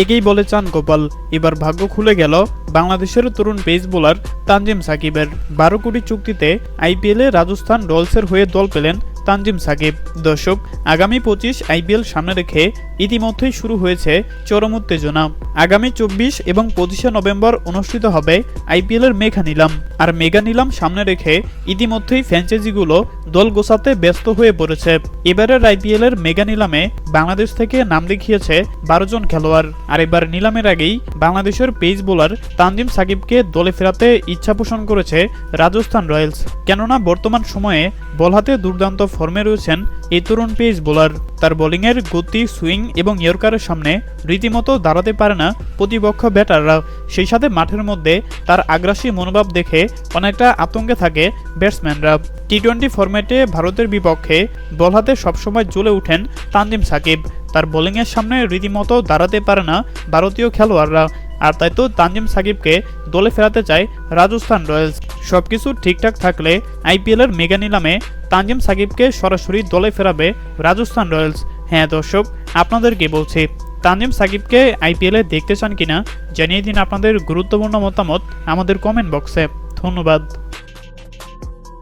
এগেই বলে চান গোপাল। এবার ভাগ্য খুলে গেল বাংলাদেশের তরুণ পেস বোলার তানজিম সাকিবের। বারো কোটি চুক্তিতে আইপিএল আইপিএলে রাজস্থান রয়্যালসের হয়ে দল পেলেন তানজিম সাকিব। দর্শক, আগামী পঁচিশ আইপিএল সামনে রেখে ইতিমধ্যেই শুরু হয়েছে চরম উত্তেজনা। আগামী চব্বিশ এবং পঁচিশে নভেম্বর অনুষ্ঠিত হবে আইপিএলের মেঘা নিলাম। আর মেগা নিলাম সামনে রেখে ইতিমধ্যেই ফ্র্যাঞ্চাইজিগুলো দল গোছাতে ব্যস্ত হয়ে পড়েছে। এবারের আইপিএলের মেগা নিলামে বাংলাদেশ থেকে নাম লিখিয়েছে বারো জন খেলোয়াড়। আর এবার নিলামের আগেই বাংলাদেশের পেস বোলার তানজিম সাকিবকে দলে ফেরাতে ইচ্ছা পোষণ করেছে রাজস্থান রয়্যালস। কেননা বর্তমান সময়ে বল হাতে দুর্দান্ত ফর্মে রয়েছেন এই তরুণ পেস বোলার। তার বোলিংয়ের গতি, সুইং এবং ইয়র্কারের সামনে রীতিমতো দাঁড়াতে পারে না প্রতিপক্ষ ব্যাটাররা। সেই সাথে মাঠের মধ্যে তার আগ্রাসী মনোভাব দেখে অনেকটা আতঙ্কে থাকে ব্যাটসম্যানরা। টি টোয়েন্টি ফরম্যাটে ভারতের বিপক্ষে বল হাতে সবসময় জ্বলে ওঠেন তানজিম সাকিব। তার বোলিংয়ের সামনে রীতিমতো দাঁড়াতে পারে না ভারতীয় খেলোয়াড়রা। আর তাই তো তানজিম সাকিবকে দলে ফেরাতে চায় রাজস্থান রয়্যালস। সবকিছু ঠিকঠাক থাকলে আইপিএলের মেগা নিলামে তানজিম সাকিবকে সরাসরি দলে ফেরাবে রাজস্থান রয়্যালস। হ্যাঁ দর্শক, আপনাদেরকে বলছি, তানজিম সাকিবকে আইপিএলে দেখতে চান কিনা জানিয়ে দিন আপনাদের গুরুত্বপূর্ণ মতামত আমাদের কমেন্ট বক্সে। ধন্যবাদ।